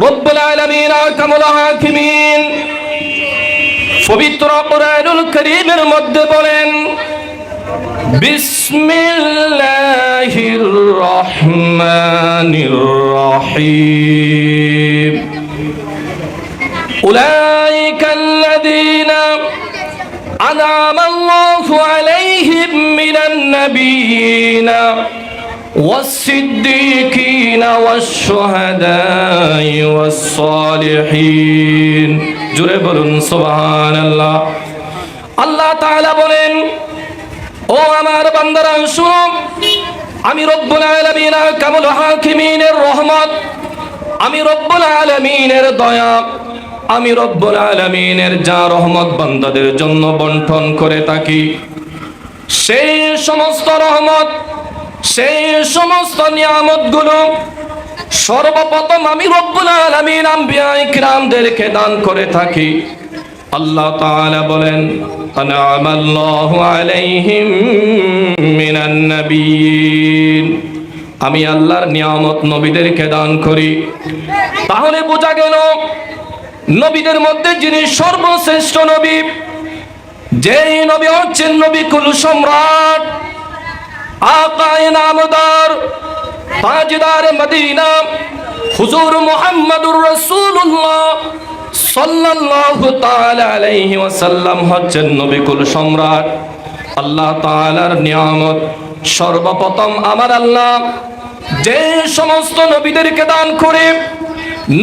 رب العالمين أتم الحاكمين. فبيترى قرآن الكريم المدبرين بسم الله الرحمن الرحيم أولئك الذين أنعم الله عليهم من النبيين والصديقين والشهداء والصالحين জুড়ে বলুন সুবহান আল্লাহ আল্লাহ তাআলা বলেন ও আমার বান্দারা শুনো আমি রব্বুল আলামিন কামুল হাকিমিনের রহমত আমি রব্বুল আলামিনের দয়া আমি রব্বুল আলামিনের যা রহমত বান্দাদের জন্য বন্টন করে থাকি সেই সমস্ত রহমত সেই সমস্ত নিয়ামতগুলো সর্বপ্রথম আমি রব্বুল আলামিন আম্বিয়া ইকরামদেরকে দান করে থাকি। আল্লাহ তাআলা বলেন আনামাল্লাহু আলাইহিম মিনান নাবিয়িন। আমি আল্লাহর নিয়ামত নবীদেরকে দান করি। তাহলে বোঝা গেল, নবীদের মধ্যে যিনি সর্বশ্রেষ্ঠ নবী, যেই নবী হচ্ছেন নবী কুল সম্রাট আকায় নামদার তাজদার মদিনা, হুজুর মুহাম্মদুর রাসূলুল্লাহ সাল্লাল্লাহু তাআলা আলাইহি ওয়াসাল্লাম হচ্ছেন নবী কুল সম্রাট। আল্লাহ তাআলার নিয়ামত সর্বপ্রথম আমার আল্লাহ যে সমস্ত নবীদেরকে দান করে,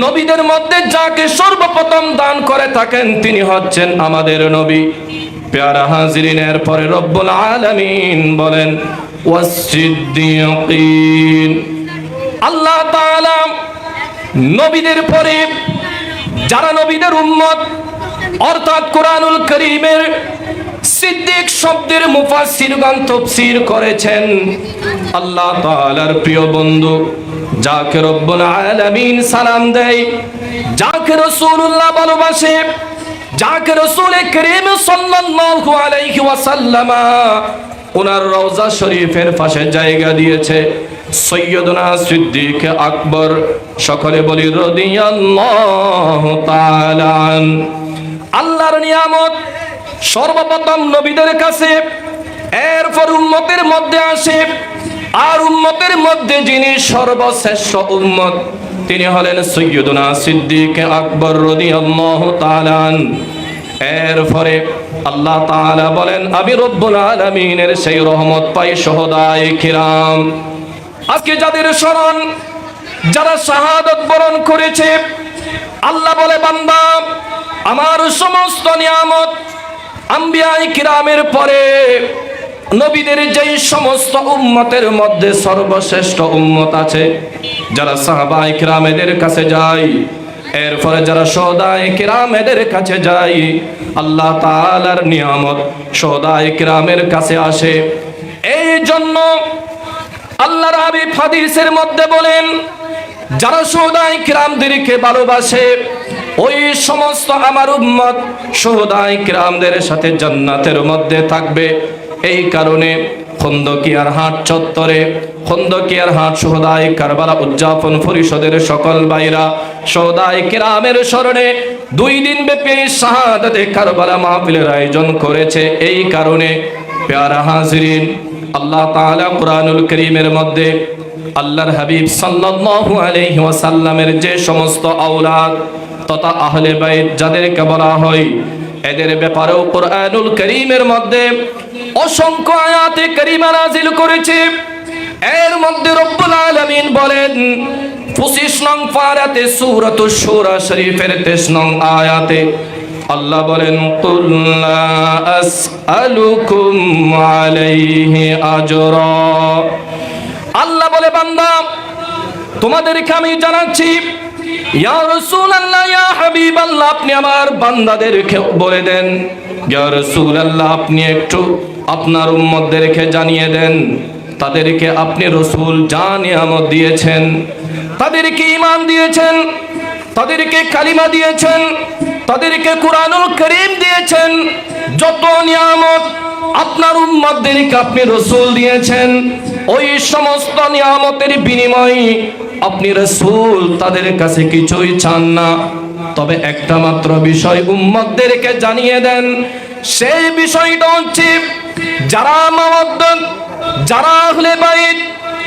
নবীদের মধ্যে যাকে সর্বপ্রথম দান করে থাকেন তিনি হচ্ছেন আমাদের নবী। পেয়ারা হাজিরিনের পরে রব্বুল আলামিন বলেন ওয়াসিদ্দিকিন আল্লাহ তাআলা নবীদের পরে যারা নবীদের উম্মত, অর্থাৎ কোরআনুল করিমের সিদ্দিক শব্দের মুফাসসিরগণ তাফসীর করেছেন। আল্লাহ তাআলার প্রিয় বন্ধু, যাকে রব্বুল আলামিন সালাম দেয়, যাকে রাসূলুল্লাহ ভালোবাসে, যাকে রাসূল করিম সাল্লাল্লাহু আলাইহি ওয়াসাল্লাম ওনার রওজা শরীফের পাশে জায়গা দিয়েছে সৈয়দনা সিদ্দিক আকবর সকলে বলি। আল্লাহর নিয়ামত সর্বপ্রথম নবীদের কাছে, এরপর উম্মতের মধ্যে আসে, আর উম্মতের মধ্যে যিনি সর্বশ্রেষ্ঠ উম্মত, তিনি হলেন সৈয়দনা সিদ্দিক আকবর তাআলা আন। এরপরে আল্লাহ তাআলা বলেন, আমি রব্বুল আলামিনের সেই রহমত পাই সহদায় কিরাম। আজকে যাদের স্মরণ, যারা শাহাদত বরণ করেছে, আল্লাহ বলে, বান্দা, আমার সমস্ত নিয়ামত আম্বিয়াই কিরামের পরে নবীদের যেই সমস্ত উম্মতের মধ্যে সর্বশ্রেষ্ঠ উম্মত আছে, যারা সাহাবাই কিরামেদের কাছে যায় এরপরে যারা সদায় কিরামেদের কাছে যায়, আল্লাহ তাআলার নিয়ামত সদাই কিরামের কাছে আসে। এই জন্য আল্লাহর হাবিব হাদিসের মধ্যে বলেন, যারা সৌদাই কিরামদেরকে ভালোবাসে, ওই সমস্ত আমার উম্মত সৌদাই কিরামদের সাথে জান্নাতের মধ্যে থাকবে। এই কারণে খন্দকিয়ার হাট চত্বরে, খন্দকিয়ার হাট সহদায় কারবালা উদযাপন পরিষদের সকল ভাইরা সহদায় কেরামের স্মরণে দুই দিন ব্যাপী শাহাদাতে কারবালা মাহফিলের আয়োজন করেছে। এই কারণে পেয়ারা হাজিরিন, আল্লাহ তাআলা কোরআনুল করিমের মধ্যে আল্লাহর হাবিব সাল্লাল্লাহু আলাইহি ওয়াসাল্লামের যে সমস্ত আওলাদ তথা আহলে বাইত যাদেরকে বলা হয়, এদের ব্যাপারেও কোরআনুল করিমের মধ্যে অসংখ্য আয়াতে করিমা নাজিল করেছে। এর মধ্যে রব্বুল আলামিন বলেন 25 নং পারাতে সূরাতুশ শূরা শরীফের 23 নং আয়াতে আল্লাহ বলেন, কুল লা আসআলুকুম আলাইহি আজরা। আল্লাহ বলে, বান্দা, তোমাদেরকে আমি জানাচ্ছি ইয়া ইয়া আপনি আমার বলে দেন। ইয়া আপনি একটু আপনার জানিয়ে দেন। তাদেরকে আপনি রসুল যা দিয়েছেন, তাদেরকে ঈমান দিয়েছেন, তাদেরকে কালিমা দিয়েছেন, তাদেরকে কোরআনুল করিম দিয়েছেন। যত নিয়ামত আপনার উম্মতদেরকে আপনি রসুল দিয়েছেন ওই সমস্ত নিয়ামতের বিনিময়ে আপনি রসুল তাদের কাছে কিছুই চান না। তবে একটা মাত্র বিষয় উম্মতদেরকে জানিয়ে দেন, সেই বিষয়টা হচ্ছে, যারা মাওয়াদ্দাত যারা আহলে বাইত,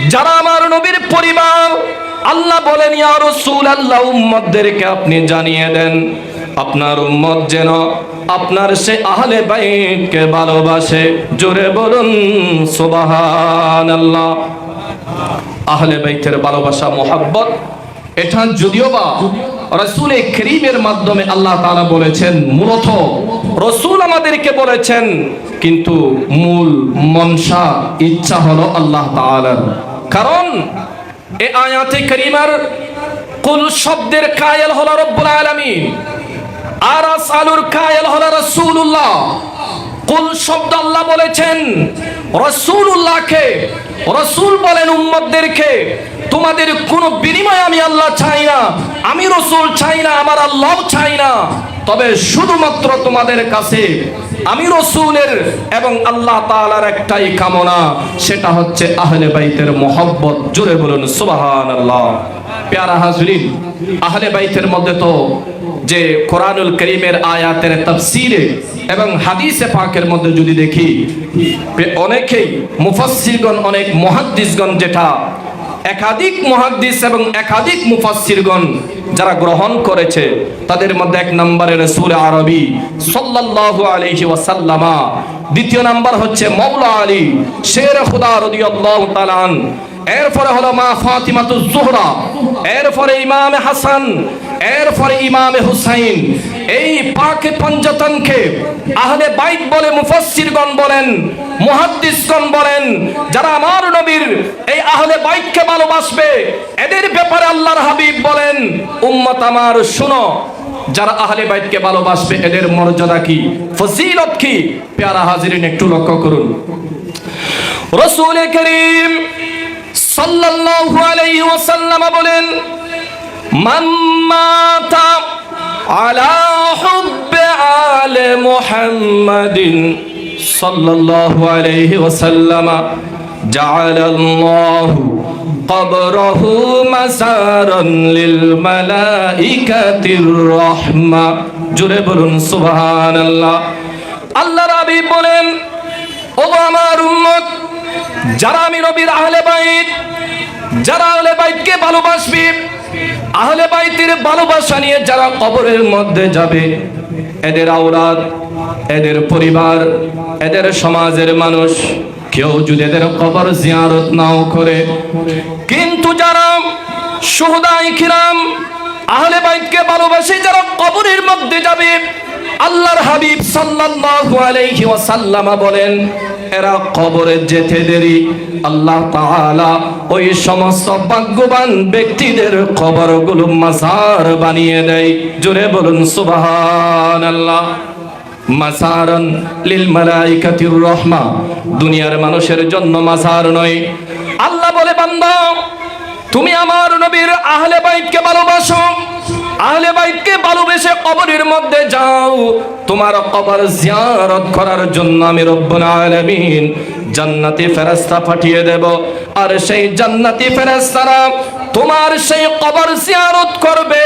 যারা আমার নবীর পরিবার, আল্লাহ বলেন, ইয়া রাসূল আল্লাহ উম্মতদেরকে আপনি জানিয়ে দেন। আপনার উম্মত যেন আপনার সে আহলে বাইতকে ভালোবাসে। জোরে বলুন, সুবহানাল্লাহ। আহলে বাইতের ভালোবাসা, মোহাব্বত, এটা যদিও বা রসুল করিমের মাধ্যমে আল্লাহ তাআলা বলেছেন, মূলত রসুল আমাদেরকে বলেছেন, কিন্তু মূল মনসা, ইচ্ছা হলো আল্লাহ তাআলার। কারণ এ আয়াতে করিমার কুল শব্দের কায়েল হলো রব্বুল আলামিন। আর আসালুর কায়েল হলো রাসূলুল্লাহ। কুল শব্দ আল্লাহ বলেছেন রসুল্লাহকে রসুল বলেন উম্মতদেরকে, তোমাদের কোনো বিনিময় আমি আল্লাহ চাই না, আমি রসুল চাই না, আমার আল্লাহ চাই না। তবে শুধুমাত্র তোমাদের কাছে আমি রসুলের এবং আল্লাহ তাআলার একটাই কামনা, সেটা হচ্ছে আহলে বাইতের মোহব্বত। জোরে বলুন সুবাহান আল্লাহ প্যারা হাজরিন, আহলে বাইতের মধ্যে তো যে কোরআনুল করিমের আয়াতের তাফসিরে এবং হাদিসে পাকের মধ্যে যদি দেখি অনেকেই মুফাসসিরগণ, অনেক মুহাদ্দিসগণ যেটা একাধিক মুহাদ্দিস এবং একাধিক মুফাসসিরগণ যারা গ্রহণ করেছে, তাদের মধ্যে এক নম্বরে রাসূল আরবি, সাল্লাল্লাহু আলাইহি ওয়াসাল্লামা। দ্বিতীয় নাম্বার হচ্ছে মাওলা আলী শের খুদা রাদিয়াল্লাহু তাআলা এরপরে হলো মা ফাতিমাতুজ জোহরা, এরপরে ইমাম হাসান, এরপরে ইমাম হুসাইন। এই পাকে পঞ্চতনকে আহলে বাইত বলে মুফাসসিরগণ বলেন, মুহাদ্দিসগণ বলেন, যারা আমার নবীর এই আহলে বাইতকে ভালোবাসবে, এদের ব্যাপারে আল্লাহর হাবিব বলেন, উম্মত আমার, শুনো, যারা আহলে বাইতকে ভালোবাসবে, এদের মর্যাদা কি? ফজিলত কি? প্যারা হাজিরিন, একটু লক্ষ্য করুন। রসুল করিম সাল্লাল্লাহু আলাইহি ওয়াসাল্লাম বলেন, মান মাতা আলা হুব্বি আলে মুহাম্মাদিন সাল্লাল্লাহু আলাইহি ওয়াসাল্লাম, জাআলাল্লাহু কবরহু মাসারান লিল মালাইকাতির রাহমা। জোরে বলুন, সুবহানাল্লাহ। আল্লাহ রাবি বলেন ও আমার উম্মত যারা আমি নবীর আহলে বাইত, যারা আহলে বাইতকে ভালোবাসবে, আহলে বাইতের ভালোবাসা নিয়ে যারা কবরের মধ্যে যাবে, এদের আওলাদ, এদের পরিবার, এদের সমাজের মানুষ, কেউ যদি এদের কবর জিয়ারত নাও করে। কিন্তু যারা সুহদাই কিরাম, আহলে বাইতকে ভালোবাসে, যারা কবরের মধ্যে যাবে, আল্লাহর হাবিব সাল্লাল্লাহু আলাইহি ওয়াসাল্লাম বলেন এরা কবরে যেতে দেরি। আল্লাহ তাআলা ওই সমস্ত ভাগ্যবান ব্যক্তিদের কবরগুলো মাজার বানিয়ে দেয়। জোরে বলুন, সুবহানাল্লাহ। মাসারন লিল মালাইকাতির রহমা। দুনিয়ার মানুষের জন্য মাসার নয়। আল্লাহ বলে, বান্দা, তুমি আমার নবীর আহলে বাইতকে ভালোবাসো। আহলে বাইতকে ভালোবেসে কবরের মধ্যে যাও। তোমার কবর জিয়ারত করার জন্য আমি রব্বুল আলামিন জান্নাতি ফেরেশতা পাঠিয়ে দেব। আর সেই জান্নাতি ফেরেশতারা তোমার সেই কবর জিয়ারত করবে।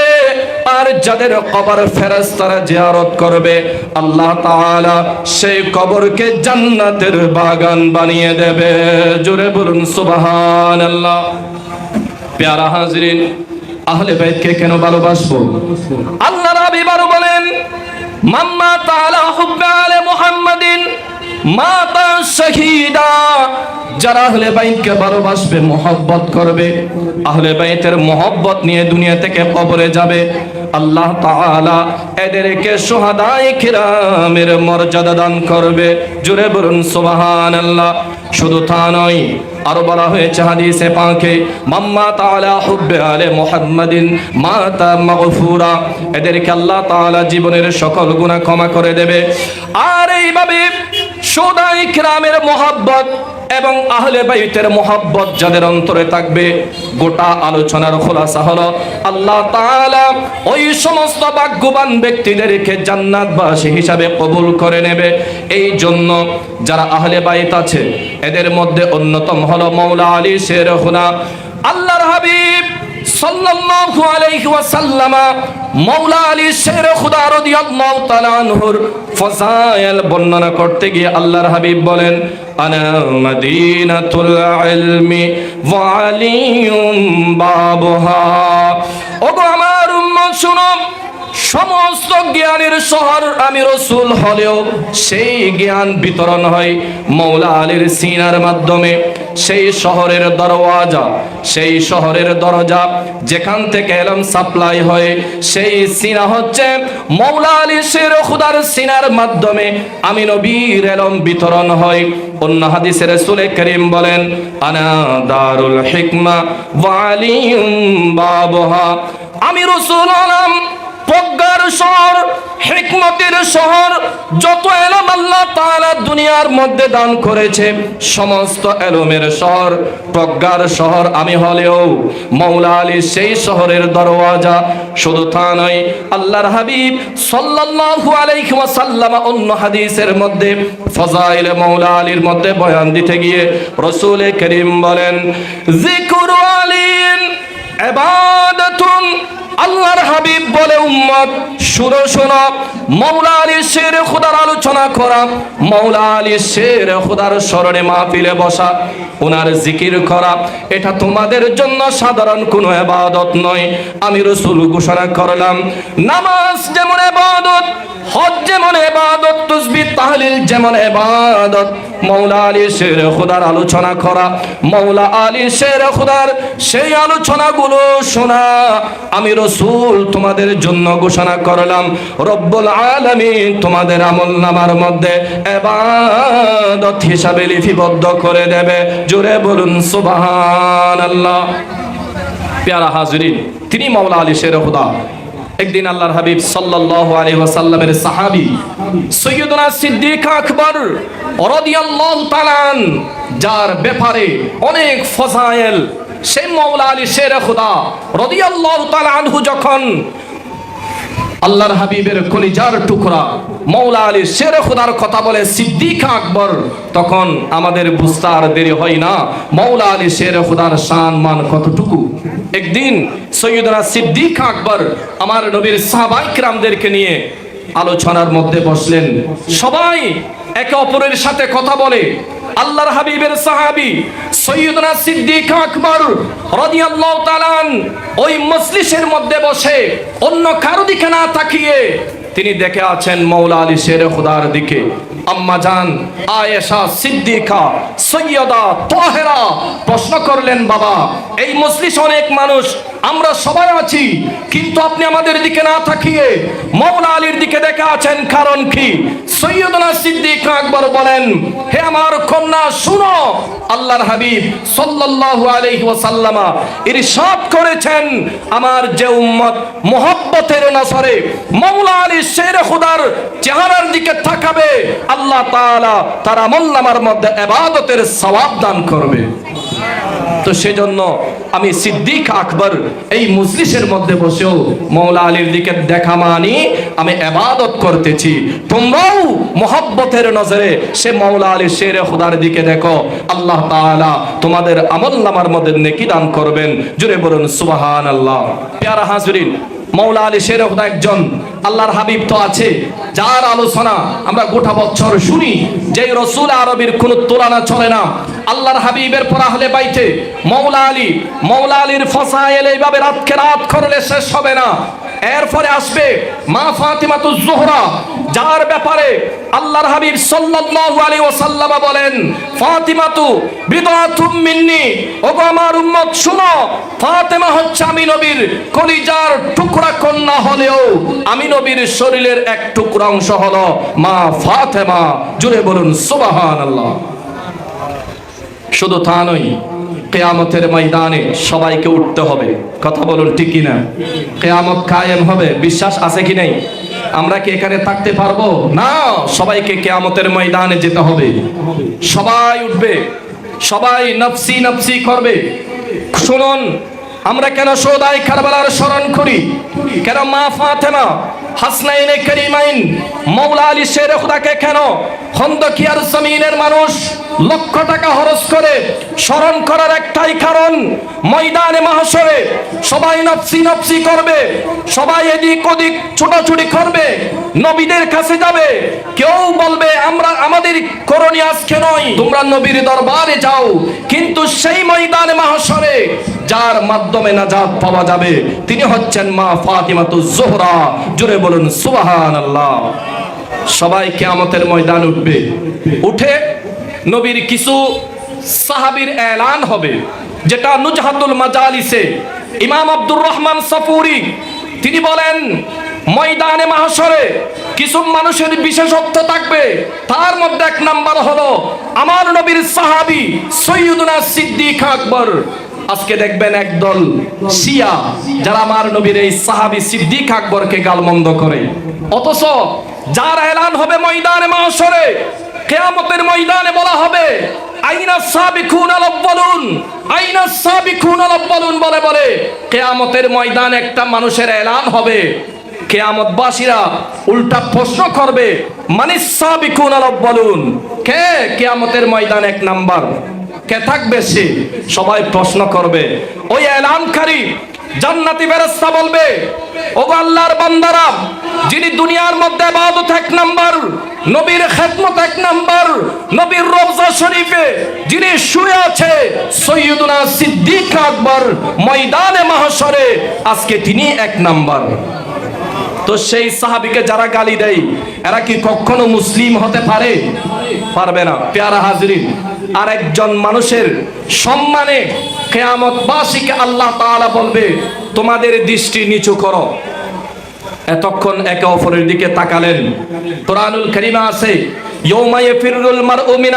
আর যাদের কবর ফেরেশতারা জিয়ারত করবে, আল্লাহ তাআলা সেই কবরকে জান্নাতের বাগান বানিয়ে দেবে। জোরে বলুন সুবহানাল্লাহ। প্যারা হাজরিন আহলে বাইতকে কেন ভালোবাসবো? আল্লাহ রাবি বারো বলেন, মাম্মা তাআলা হুব্বে আলে মুহাম্মাদিন, মাতা শহীদা। যারা আহলে বাইতকে ভালোবাসবে, মহব্বত করবে, আহলে বাইতের মহব্বত নিয়ে দুনিয়া থেকে কবরে যাবে। আল্লাহ তাআলা এদেরকে সোহাদাই কিরামের মর্যাদা দান করবে। জুড়ে বলুন, সুবহানাল্লাহ। শুধু তা নয়, আরও বলা হয়েছে হাদিসে পাখে মাম্মা তাআলা হুব্বে আলে মুহাম্মাদিন, মাতা মাগফুরা। এদেরকে আল্লাহ তাআলা জীবনের সকল গুনাহ ক্ষমা করে দেবে। আর এইভাবে সদাই কিরামের মোহাব্বত এবং আহলে বাইতের মোহাব্বত যাদের অন্তরে থাকবে, গোটা আলোচনার খোলাসা হলো, আল্লাহ তাআলা ওই সমস্ত ভাগ্যবান ব্যক্তিদেরকে জান্নাতবাসী হিসাবে কবুল করে নেবে। এই জন্য যারা আহলে বাইত আছে, এদের মধ্যে অন্যতম হলো মৌলা আলী শের হুনা। আল্লাহর হাবিব সাল্লাল্লাহু আলাইহি ওয়াসাল্লাম মাওলা আলী শের খুদা রাদিয়াল্লাহু তাআলা আনহুর ফজাইল বর্ণনা করতে গিয়ে আল্লাহর হাবিব বলেন মাদিনাতুল ইলমি ওয়া আলিয়ুম বাবুহা ওগো আমার উম্মত শুনো সমস্ত জ্ঞানের শহর আমি রসুল হলেও সেই জ্ঞান বিতরণ হয় মৌলা আলীর সিনার মাধ্যমে। সেই শহরের দরওয়াজা, সেই শহরের দরজা যেখান থেকে এলম সাপ্লাই হয়, সেই সিনা হচ্ছে মৌলা আলী শের খুদার সিনার মাধ্যমে আমি নবীর এলম বিতরণ হয়। অন্য হাদিসের সুলে করিম বলেন, আনা দারুল হিকমা ওয়ালিউম বাবহা। আমি রসুল আলাম প্রজ্ঞার শহর, হিকমতের শহর, যত এলম আল্লাহ তাআলা দুনিয়ার মধ্যে দান করেছে, সমস্ত এলমের শহর, প্রজ্ঞার শহর আমি হলেও মৌলা আলী সেই শহরের দরওয়াজা, শুধু তা নয়, আল্লাহর হাবিব সাল্লাল্লাহু আলাইহি ওয়াসাল্লাম অন্য হাদিসের মধ্যে, ফজাইল মৌলা আলীর মধ্যে বয়ান দিতে গিয়ে রসূল করিম বলেন জিকুর আলীন ইবাদাতুন আল্লাহর হাবিব বলে, উম্মত, শুনো, শোনো। মৌলা আলী শের খুদার আলোচনা করা, মৌলা আলী শের খুদার স্মরণে মাহফিলে বসা ওনার জিকির করা, এটা তোমাদের জন্য সাধারণ কোনো এবাদত নয়। আমি রসুল ঘোষণা করলাম, নামাজ যেমন এবাদত, হজ যেমন এবাদত তুসবি তাহলিল যেমন এবাদত। মৌলা আলী শের খুদার আলোচনা করা, মৌলা আলী শের খুদার সেই আলোচনাগুলো শোনা। আমি রসুল তোমাদের জন্য ঘোষণা করলাম। রব্বুল আলামিন তোমাদের আমল নামার মধ্যে এবাদত হিসাবে লিপিবদ্ধ করে দেবে। জোরে বলুন সুবহান আল্লাহ পেয়ারা হাজরিন, তিনি মৌলা আলী শের খুদা একদিন আল্লাহর হাবিব সাল্লাল্লাহু আলাইহি ওয়াসাল্লামের সাহাবী সৈয়দনা সিদ্দিক আকবর রাদিয়াল্লাহু তাআলা যার ব্যাপারে অনেক ফজাইল সেই মৌলা আলী, শের খুদা রাদিয়াল্লাহু তাআলা আনহু যখন আল্লাহর হাবিবের কলিজার টুকরা মৌলা আলী, শের খুদার কথা বলে সিদ্দিক আকবর, তখন আমাদের বুঝতে আর দেরি হয় না। মৌলা আলী, শের খুদার শান মান কতটুকু? একদিন সৈয়দনা সিদ্দিক আকবর আমার নবীর সাহাবাইকরামদেরকে নিয়ে আলোচনার মধ্যে বসলেন। সবাই একে অপরের সাথে কথা বলে আল্লাহর হাবিবের সাহাবি সৈয়দনা সিদ্দিক আকবর রাদিয়াল্লাহু তাআলা ওই মজলিসের মধ্যে বসে অন্য কারও দিকে না তাকিয়ে তিনি দেখে আছেন মৌলা আলী শের খোদার দিকে। আম্মা জান, আয়েশা সিদ্দিকা, সৈয়দা তাহেরা প্রশ্ন করলেন, বাবা, এই মজলিস অনেক মানুষ, আমরা সবাই আছি, কিন্তু আপনি আমাদের দিকে না তাকিয়ে মৌলা আলীর দিকে দেখে আছেন, কারণ কি? সৈয়দনা সিদ্দিক আকবর বলেন, হে আমার কন্যা, শুনো, আল্লাহর হাবিব সাল্লাল্লাহু আলাইহি ওয়াসাল্লামা ইরশাদ করেছেন, আমার যে উম্মত মোহব্বতের নসরে মৌলা আলী শের খুদার চেহারার দিকে তাকাবে আল্লাহ তাআলা তার আমলনামার মধ্যে ইবাদতের সওয়াব দান করবে। তো সেজন্য আমি সিদ্দিক আকবর এই মজলিসের মধ্যে বসেও মৌলা আলীর দিকে দেখা মানি, আমি এবাদত করতেছি। তোমরাও মোহাব্বতের নজরে সে মৌলা আলী শের খুদার দিকে দেখো, আল্লাহ তাআলা তোমাদের আমল নামার মধ্যে নেকি দান করবেন। জুড়ে বলুন সুবাহান আল্লাহ পেয়ারা হাজরিন মৌলা আলী শের খুদা একজন আল্লাহর হাবিব তো আছে, যার আলোচনা আমরা গোটা বছর শুনি যে রসুল আরবির কোনো তুলনা চলে না। আল্লাহর হাবিবের পর হলে বাইতে মৌলা আলী, মৌলা আলীর ফসাইল এইভাবে রাতকে রাত করলে শেষ হবে না। এরপরে আসবে মা ফাতিমাতু জোহরা, যার ব্যাপারে আল্লাহর হাবিব সাল্লাল্লাহু আলাইহি ওয়াসাল্লাম বলেন, ফাতিমাতু বিদাতুম মিন্নি, ওগো আমার উম্মত, শুনো, ফাতেমা হচ্ছে আমি নবীর কলিজার টুকরা কন্যা হলেও আমি নবীর শরীরের এক টুকরা অংশ হলো মা ফাতেমা। জুড়ে বলুন, সুবহানাল্লাহ। শুধু তা নয় কেয়ামতের ময়দানে সবাইকে উঠতে হবে। কথা বলুন ঠিক কিনা? কেয়ামত কায়েম হবে, বিশ্বাস আছে কি নেই? আমরা কি এখানে থাকতে পারব? না, সবাইকে কেয়ামতের ময়দানে যেতে হবে। সবাই উঠবে, সবাই নফসি নফসি করবে। শুনুন, আমরা কেন সৌদাই কারবালার স্মরণ করি? কেন মা ফাতেমা হাসনাইনে করিমাইন মৌলা আলী শের খুদাকে কেন খন্দকিয়ার জমিনের মানুষ লক্ষ টাকা খরচ করে স্মরণ করার একটাই কারণ, ময়দানে মাহসরে সবাই নফসি নফসি করবে, সবাই এদিক ওদিক ছোটাছুটি করবে, নবীদের কাছে যাবে। কেউ বলবে, আমরা, আমাদের করণীয় আজকে নয়, তোমরা নবীর দরবারে যাও। কিন্তু সেই ময়দানে মাহসরে যার মাধ্যমে নাজাত পাওয়া যাবে, তিনি হচ্ছেন মা ফাতিমাতু জোহরা। জুড়ে বলুন সুবাহান আল্লাহ সবাই কেয়ামতের ময়দান উঠবে। উঠে নবীর কিছু সাহাবীর এলান হবে, যেটা নুজহাতুল মাজালিসে। ইমাম আব্দুর রহমান সাফুরি, তিনি বলেন, ময়দানে মাহসরে কিছু মানুষের বিশেষত্ব থাকবে। তার মধ্যে এক নাম্বার হলো, আমার নবীর সাহাবী সৈয়দুনা সিদ্দিক আকবর। আজকে দেখবেন একদল শিয়া যারা আমার নবীর এই সাহাবি সিদ্দিক আকবরকে গালমন্দ করে। অথচ যার এলান হবে ময়দানে মাহসরে কেয়ামতের ময়দানে বলা হবে, আইনা সাবিকুন আল আউয়ালুন আইনা সাবিকুন আল আউয়ালুন বলে বলে, কেয়ামতের ময়দানে একটা মানুষের এলান হবে। কেয়ামতবাসীরা উল্টা প্রশ্ন করবে, মানিস সাবিকুন আল আউয়ালুন কে? কেয়ামতের ময়দান এক নাম্বার। কে থাকবে সে? সবাই প্রশ্ন করবে। ওই এলানকারী জান্নাতি ফেরেশতা বলবে, ওগো আল্লাহর বান্দারা, যিনি দুনিয়ার মধ্যে ইবাদত এক নাম্বার, নবীর খেদমত এক নাম্বার, নবীর রওজা শরীফে যিনি শুয়ে আছে, সৈয়দুনা সিদ্দিক আকবর ময়দানে মাহশরে, আজকে তিনি এক নাম্বার। তো সেই সাহাবিকে যারা গালি দেয়, এরা কি কখনো মুসলিম হতে পারে? পারবে না, পেয়ারা হাজরিন। আর একজন মানুষের সম্মানে কেয়ামত কেয়ামতবাসীকে আল্লাহ তাআলা বলবে, তোমাদের দৃষ্টি নিচু করো। এতক্ষণ একে অপরের দিকে তাকালেন। কোরআনুল করিমা আছে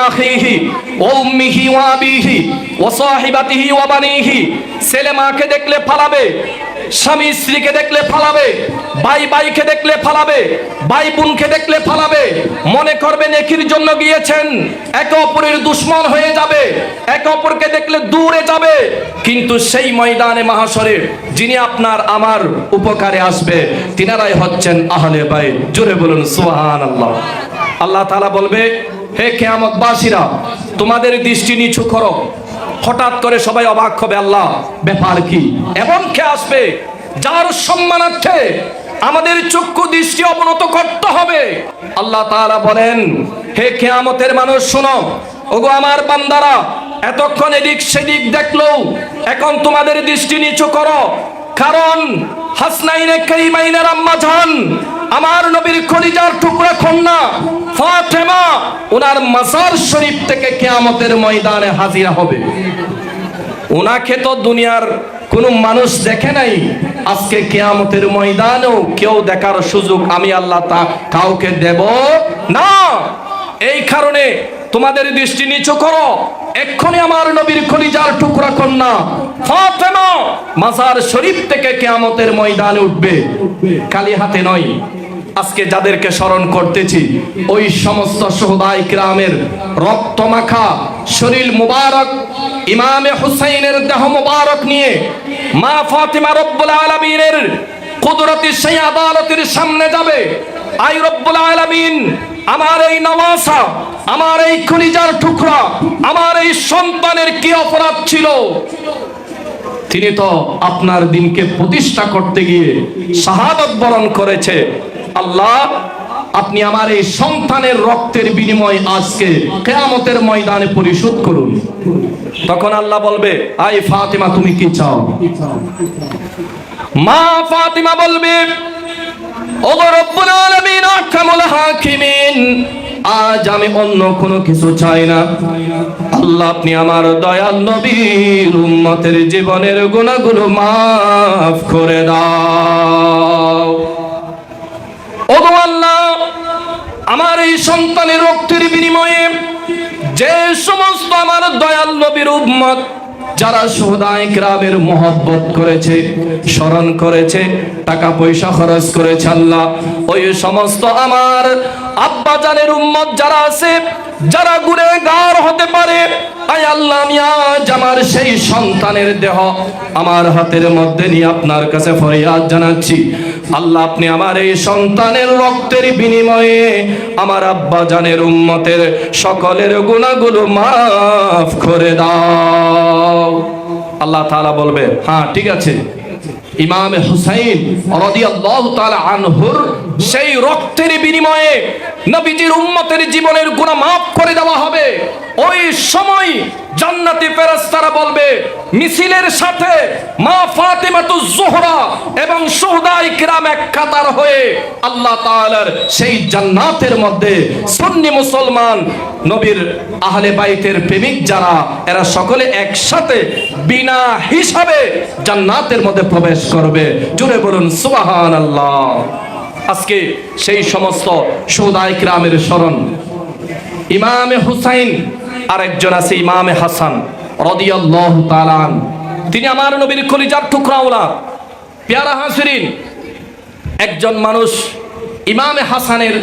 আখিহি ওয়া উম্মিহি ওয়া আবিহি ওয়া সাহিবাতিহি ওয়া বানিহি ছেলে মাকে দেখলে পালাবে, স্বামী স্ত্রীকে দেখলে ফালাবে ভাই ভাইকে দেখলে ফালাবে ভাই বোনকে দেখলে ফালাবে মনে করবে নেকির জন্য গিয়েছেন, একে অপরের দুশ্মন হয়ে যাবে, একে অপরকে দেখলে দূরে যাবে। কিন্তু সেই ময়দানে মাহাসরে যিনি আপনার আমার উপকারে আসবে, তিনারাই হচ্ছেন আহলে ভাই জোরে বলুন সুবহান আল্লাহ তাআলা বলবে, হে কেয়ামতবাসীরা, তোমাদের দৃষ্টি নিচু করো। হঠাৎ করে সবাই অবাক হবে, আল্লাহ, ব্যাপার কি? এমন কে আসবে যার সম্মানার্থে আমাদের চক্ষু দৃষ্টি অবনত করতে হবে? আল্লাহ তাআলা বলেন, হে কেয়ামতের মানুষ, শোনো। ওগো আমার বান্দারা, এতক্ষণ এদিক সেদিক দেখল এখন তোমাদের দৃষ্টি নিচু করো। কারণ হাসনাইনে কারিমাইনের আম্মা জান, আমার নবীর খলিজার টুকরা কন্যা ফাতেমা ওনার মাজার শরীফ থেকে কিয়ামতের ময়দানে হাজিরা হবে। ওনাকে তো দুনিয়ার কোনো মানুষ দেখে নাই, আজকে কেয়ামতের ময়দানেও কেউ দেখার সুযোগ আমি আল্লাহ তা কাউকে দেব না। এই কারণে তোমাদের দৃষ্টি নিচু করো, এক্ষুনি আমার নবীর খলিজার টুকরা কন্যা মাজার শরীফ থেকে কেয়ামতের ময়দানে উঠবে। কালি হাতে নয়, আজকে যাদেরকে স্মরণ করতেছি, ওই সমস্ত সোহদাই গ্রামের রক্ত মাখা শরীর মুবারক, ইমামে হুসাইনের দেহ মুবারক নিয়ে মা ফাতিমা রব্বুল আলামিনের কুদরতি সেই আদালতের সামনে যাবে। আই রব্বুল আলামিন, আমার এই নওয়াসা, আমার এই খনিজার টুকরা, আমার এই সন্তানের কি অপরাধ ছিল? তিনি তো আপনার দিনকে প্রতিষ্ঠা করতে গিয়ে শাহাদত বরণ করেছে। আল্লাহ, আপনি আমার এই সন্তানের রক্তের বিনিময় আজকে কেয়ামতের ময়দানে পরিশোধ করুন। তখন আল্লাহ বলবে আই ফাতিমা, তুমি কি চাও? মা ফাতিমা বলবে, ওগো রব্বুল আলামিন হাকিমিন আজ আমি অন্য কোনো কিছু চাই না। আল্লাহ, আপনি আমার দয়াল নবীর উম্মতের জীবনের গুণাগুলো মাফ করে দাও। ওগো আল্লাহ, আমার এই সন্তানের রক্তের বিনিময়ে যে সমস্ত আমার দয়াল নবীর উম্মত যারা সোহদায় গ্রামের মহব্বত করেছে, স্মরণ করেছে, টাকা পয়সা খরচ করেছে আল্লাহ, ওই সমস্ত আমার আব্বা জানের উম্মত যারা আছে যারা গুণে গার হতে পারে, তাই আল্লাহ আমি আজ আমার সেই সন্তানের দেহ আমার হাতের মধ্যে নিয়ে আপনার কাছে ফরিয়াদ জানাচ্ছি। আল্লাহ, আপনি আমার এই সন্তানের রক্তের বিনিময়ে আমার আব্বা জানের উম্মতের সকলের গুণাগুলো মাফ করে দাও। আল্লাহ তাআলা বলবে হ্যাঁ ঠিক আছে। ইমাম হুসাইন রাদিয়াল্লাহু তাআলা আনহুর সেই রক্তের বিনিময়ে নবীজির উম্মতের জীবনের গুণা মাফ করে দেওয়া হবে। ওই সময় জান্নাতি ফেরেশতারা বলবে, মিছিলের সাথে মা ফাতেমাতু জোহরা এবং সুহদাই কিরাম এক কাতার হয়ে আল্লাহ তাআলার সেই জান্নাতের মধ্যে সুন্নি মুসলমান, নবীর আহলে বাইতের প্রেমিক যারা, এরা সকলে একসাথে বিনা হিসাবে জান্নাতের মধ্যে প্রবেশ করবে। জুড়ে বলুন, সুবহানাল্লাহ। আজকে সেই সমস্ত সুহদাই কিরামের স্মরণ। ইমামে হুসাইন আরেকজন আছে, ইমামে হাসান, রদিয়াল্লাহু। তিনি আমার নবীর কলিজার টুকরা ওলা পেয়ারা হাসিরিন। একজন মানুষ ইমামে হাসানের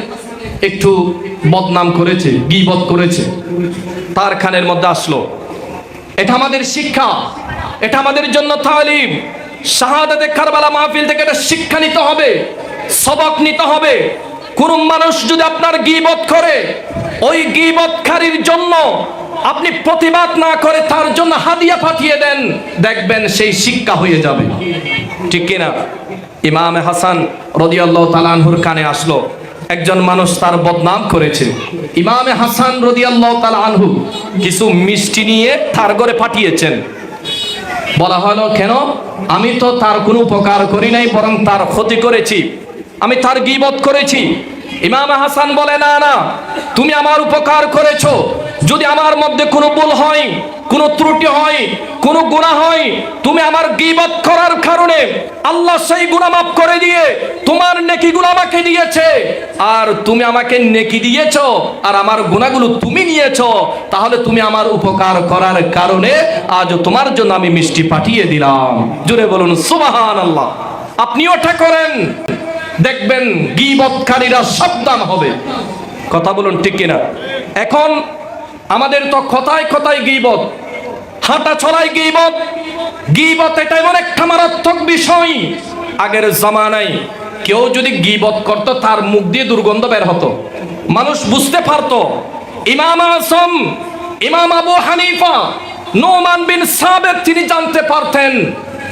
একটু বদনাম করেছে, গিবত করেছে। তার খানের মধ্যে আসলো। এটা আমাদের শিক্ষা, এটা আমাদের জন্য তালিম। শাহাদাতে কারবালা মাহফিল থেকে এটা শিক্ষা নিতে হবে। সবক নিতে হবে। কোন মানুষ যদি আপনার গিবত করে, ওই গিবতকারীর জন্য আপনি প্রতিবাদ না করে তার জন্য হাদিয়া পাঠিয়ে দেন, দেখবেন সেই শিক্ষা হয়ে যাবে। ঠিক কিনা? ইমাম হাসান রদিয়াল্লাহ তালানহুর কানে আসলো। একজন মানুষ তার বদনাম করেছে। ইমামে হাসান রদিয়াল্লাহ তালা আনহু কিছু মিষ্টি নিয়ে তার ঘরে পাঠিয়েছেন। বলা হলো, কেন? আমি তো তার কোনো উপকার করি নাই, বরং তার ক্ষতি করেছি। আমি তার গিবত করেছি। ইমাম হাসান বলে, না না, তুমি আমার উপকার করেছ। যদি আমার মধ্যে কোনো ভুল হয়, কোনো ত্রুটি হয়, কোনো গুনাহ হয়, তুমি আমার গিবত করার কারণে আল্লাহ সেই গুনাহ মাফ করে দিয়ে তোমার নেকি গুলো আমাকে দিয়েছে। আর তুমি আমাকে নেকি দিয়েছ, আর আমার গুণাগুলো তুমি নিয়েছো, তাহলে তুমি আমার উপকার করার কারণে আজ তোমার জন্য আমি মিষ্টি পাঠিয়ে দিলাম। জুড়ে বলুন সুবাহান আল্লাহ আপনি ওটা করেন। দেখবেন গিবতকারীরা সাবধান হবে। কথা বলুন ঠিক কিনা? এখন আমাদের তো কথায় কথায় গিবত হাঁটা চলায় গিবত গিবত এটা এমন একটা মারাত্মক বিষয়। আগের জামানায় কেউ যদি গিবত করত, তার মুখ দিয়ে দুর্গন্ধ বের হতো। মানুষ বুঝতে পারতো, ইমাম আসম ইমাম আবু হানিফা, নোমান বিন সাবেদ তিনি জানতে পারতেন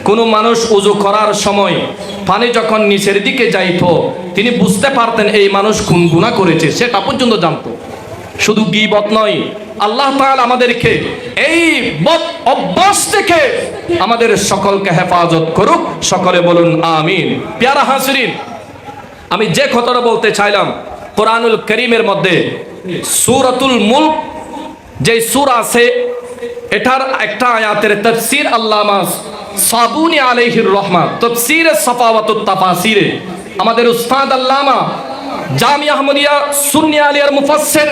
কোনো মানুষ উজু করার সময় পানি যখন নিচের দিকে যাইত, তিনি বুঝতে পারতেন এই মানুষ কোন গুণা করেছে, সেটা পর্যন্ত জানতো। শুধু গিবত নয়, আল্লাহ তাআলা আমাদেরকে এই বদ অভ্যাস থেকে আমাদের সকলকে হেফাজত করুক, সকলে বলুন আমিন। পেয়ারা হাসরিন আমি যে কথাটা বলতে চাইলাম, কোরআনুল করিমের মধ্যে সূরাতুল মুলক যে সুর আছে, এটার একটা আয়াতের তাফসীর আল্লামা সাবুনি আলাইহির রহমান, তাফসীরে সাফাওয়াতুত তাফাসিরে। আমাদের উস্তাদ আল্লামা জামি আহমদিয়া সুন্নি আলিয়ার মুফাসসির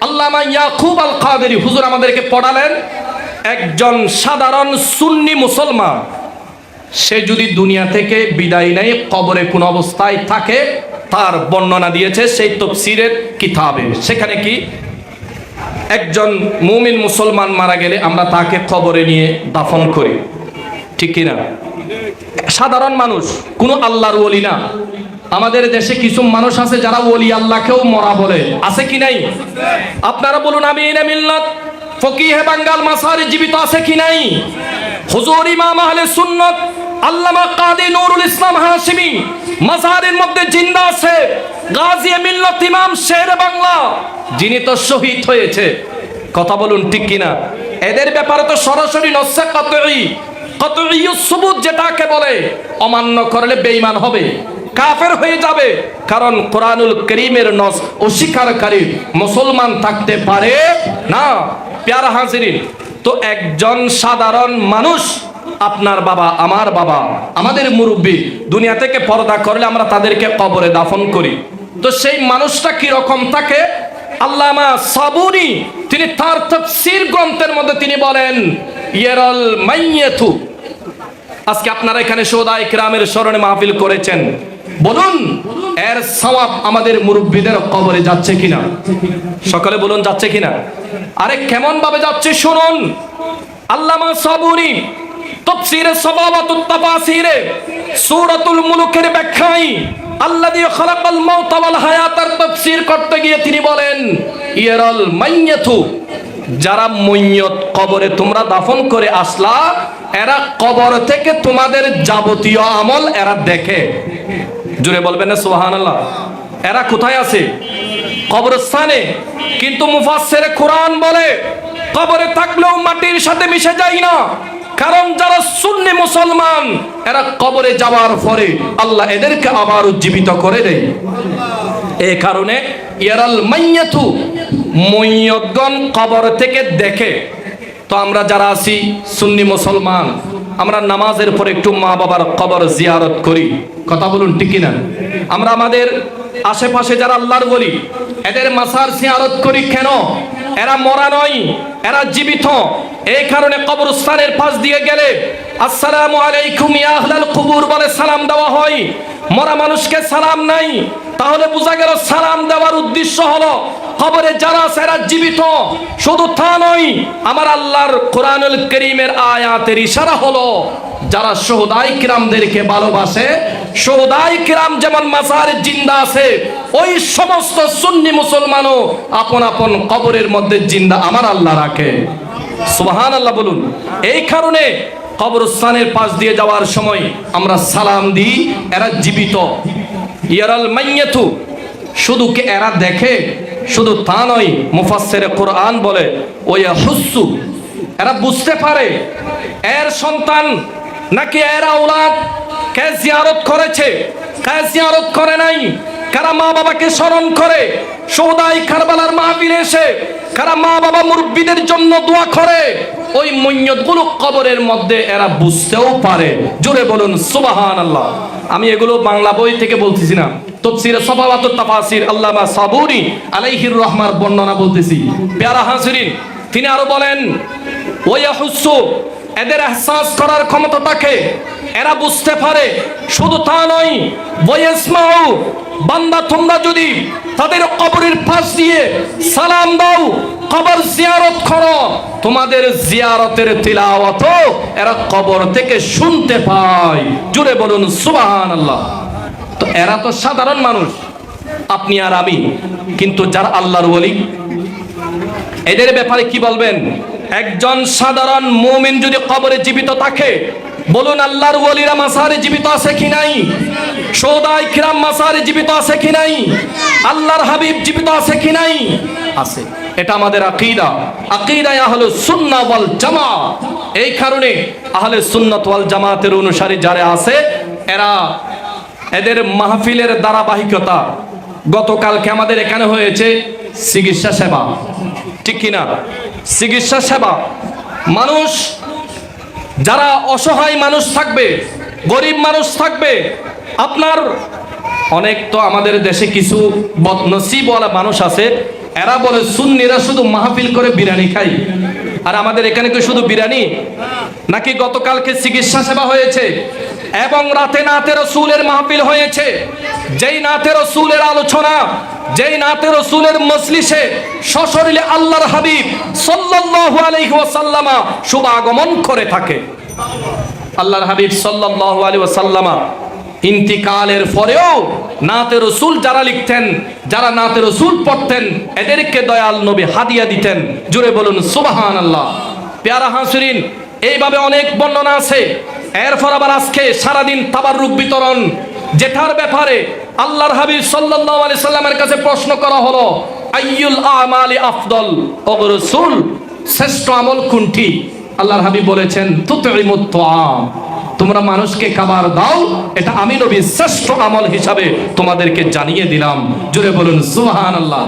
আল্লামা ইয়াকুব আল কাদেরি, হুজুর আমাদেরকে পড়ালেন, একজন সাধারণ সুন্নি মুসলমান, সে যদি দুনিয়া থেকে বিদায় নেয়, কবরে কোন অবস্থায় থাকে, তার বর্ণনা দিয়েছে সেই তফসিরের কিতাবে। সেখানে কি? একজন মুমিন মুসলমান মারা গেলে আমরা তাকে কবরে নিয়ে দাফন করি। ঠিক কিনা? সাধারণ মানুষ, কোনো আল্লাহর ওলি না। আমাদের দেশে কিছু মানুষ আছে যারা ওলি আল্লাহকেও মরা বলে। আছে কি নাই? আপনারা বলুন আমি এনে মিল্লাত ফকিহে বাঙ্গাল মাসারে জীবিত আছে কি নাই? হুজুর, ইমাম, আহলে সুন্নাত, আল্লামা কাদি নুরুল ইসলাম হাশিমি মাজারের মধ্যে জিন্দা আছে। গাজী মিল্লাত ইমাম শের বাংলা, যিনি তো শহীদ হয়েছে। কথা বলুন, ঠিক কিনা? এদের ব্যাপারে তো সরাসরি নসে কতই কতই। সুবুত যেটাকে বলে, অমান্য করলে বেঈমান হবে, কাফের হয়ে যাবে। কারণ কোরআনুল করিমের নস অস্বীকারী মুসলমান থাকতে পারে না। প্যারা হাজিরিন, তো একজন সাধারণ মানুষ, আপনার বাবা, আমার বাবা, আমাদের মুরব্বী, দুনিয়া থেকে পর্দা করলে আমরা তাদেরকে কবরে দাফন করি। তো সেই মানুষটা কি রকম থাকে আল্লামা সাবুনি, তিনি তার তাফসীর গ্রন্থের মধ্যে তিনি বলেন, ইয়ারাল মাইয়াতু আজকে আপনারা এখানে সৌদাই গ্রামের স্মরণে মাহফিল করেছেন। বলুন, এর সওয়াব আমাদের মুরব্বীদের কবরে যাচ্ছে কিনা? সকালে বলুন, যাচ্ছে কিনা? আরে কেমন ভাবে যাচ্ছে শুনুন। আল্লামা সাবুনি তফসিরে সবাবাতুত তাফাসিরে সূরাতুল মুলুকের ব্যাখ্যায় আল্লাযী খালাকাল মাউতা ওয়াল হায়াতার তাফসীর করতে গিয়ে তিনি বলেন, ইয়ারাল মাইয়াতু, যারা মৈয়ত কবরে তোমরা দাফন করে আসলা এরা কবর থেকে তোমাদের যাবতীয় আমল এরা দেখে। জুড়ে বলবেন না, সুবহানাল্লাহ। এরা কোথায় আছে? কবরস্থানে। কিন্তু মুফাসসিরে কোরআন বলে, কবরে থাকলেও মাটির সাথে মিশে যায় না। কারণ যারা সুন্নি মুসলমান, এরা কবরে যাওয়ার পরে আল্লাহ এদেরকে আবার উজ্জীবিত করে দেয়। এ কারণে ইয়ারাল মাইয়াথু মৈয়তগণ কবর থেকে দেখে। তো আমরা যারা আছি সুন্নি মুসলমান, আমরা নামাজের পর একটু মা বাবার কবর জিয়ারত করি। কথা বলুন ঠিক না আমরা আমাদের আশেপাশে যারা আল্লাহর বলি এদের মাসার জিয়ারত করি কেন? এরা মরা নয়, এরা জীবিত। এই কারণে কবরস্থানের পাশ দিয়ে গেলে আসসালামু আলাইকুম, ইয়া আহলাল কুবুর বলে সালাম দেওয়া হয়। মরা মানুষকে সালাম নাই, তাহলে বোঝা গেল সালাম দেওয়ার উদ্দেশ্য হলো কবরে যারা এরা জীবিত। শুধু তা নয়, আমার আল্লাহর কোরআনুল করিমের আয়াতের ইশারা হলো, যারা শহদাই কিরামদেরকে ভালোবাসে শহদাই কিরাম যেমন মাসারে জিন্দা আছে, ওই সমস্ত সুন্নি মুসলমানও আপন আপন কবরের মধ্যে জিন্দা আমার আল্লাহ রাখে। সুবহান আল্লাহ বলুন। এই কারণে কবরস্থানের পাশ দিয়ে যাওয়ার সময় আমরা সালাম দিই, এরা জীবিত। ইয়ারাল মাইয়াতু, শুধু কে এরা দেখে? শুধু তা নয়, মুফাসসিরে কোরআন বলে, ওয়া হুসু এরা বুঝতে পারে, এর সন্তান নাকি এরা ওলাদ কে জিয়ারত করেছে, কে জিয়ারত করে নাই, কারা মা বাবাকে স্মরণ করে, সৌদাই কারবালার মাহফিলে এসে, কারা মা বাবা মুরব্বীদের জন্য দোয়া করে, ওই মৈয়তগুলো কবরের মধ্যে এরা বুঝতেও পারে। জোরে বলুন সুবাহান আল্লাহ আমি এগুলো বাংলা বই থেকে বলতেছি না। তফসিরে সফাওয়াত তাফাসির আল্লামা সাবুরি আলাইহির রহমার বর্ণনা বলতেছি। পেয়ারা হাসিরিন, তিনি আরও বলেন, ওয়া হুসু এদের এহসাস করার ক্ষমতা থাকে এরা বুঝতে পারে। শুধু তা নয় বয়েসমাউ বান্দা তোমরা যদি তাদের কবরের পাশ দিয়ে সালাম দাও, কবর জিয়ারত করো। তোমাদের জিয়ারতের তিলাওয়াত এরা কবর থেকে শুনতে পায়। জুড়ে বলুন সুবহানাল্লাহ। তো এরা তো সাধারণ মানুষ। আপনি আর আমি। কিন্তু যারা আল্লাহর ওলি, এদের ব্যাপারে কি বলবেন? একজন সাধারণ মুমিন যদি কবরে জীবিত থাকে, বলুন আল্লাহর ওলিরা মাসারে জীবিত আছে কি নাই? সৌদাই কিরাম মাসারে জীবিত আছে কি নাই? আল্লাহর হাবিব জীবিত আছে কি নাই? আছে। এটা আমাদের আকীদা। আকীদায় আহলে সুন্নাহ ওয়াল জামা এই কারণে আহলে সুন্নাত ওয়াল জামাতের অনুসারী যারা আছে, এরা এদের মাহফিলের ধারাবাহিকতা গতকালকে আমাদের এখানে হয়েছে চিকিৎসা সেবা। ঠিক কিনা? চিকিৎসা সেবা। মানুষ, যারা অসহায় মানুষ থাকবে, গরিব মানুষ থাকবে, আপনার অনেক তো আমাদের দেশে কিছু বদনসিবওয়ালা মানুষ আছে, এরা বলে সুন্নিরা শুধু মাহফিল করে বিরিয়ানি খাই আর আমাদের এখানে কি শুধু বিরিয়ানি? নাকি গতকালকে চিকিৎসা সেবা হয়েছে? এবং রাতে নাতে রসুলের মাহফিল হয়েছে। যেই নাতে রসুলের আলোচনা, যেই নাতে রসুলের মজলিসে সশরীরে আল্লাহর হাবিব সাল্লাল্লাহু আলাইহি ওয়াসাল্লামা শুভাগমন করে থাকে। আল্লাহর হাবিব সাল্লাল্লাহু আলাইহি ওয়াসাল্লামা ইন্তিকালের পরেও নাতে রসুল যারা লিখতেন, যারা নাতে রসুল পড়তেন, এদেরকে দয়াল নবী হাদিয়া দিতেন। জুড়ে বলুন সুবাহান আল্লাহ পেয়ারা হাসুরিন এইভাবে অনেক বর্ণনা আছে। এরপর আবার আজকে সারাদিন তাবাররুক বিতরণ, যেটার ব্যাপারে আল্লাহর হাবিব সাল্লাল্লাহু আলাইহি সাল্লামের কাছে প্রশ্ন করা হলো, আইয়ুল আমালি আফদল? ও রাসূল, শ্রেষ্ঠ আমল কোনটি? আল্লাহর হাবিব বলেছেন তুতইমুত তুআম। তোমরা মানুষকে খাবার দাও, এটা আমি নবী শ্রেষ্ঠ আমল হিসাবে তোমাদেরকে জানিয়ে দিলাম। জুড়ে বলুন, সুবহানাল্লাহ।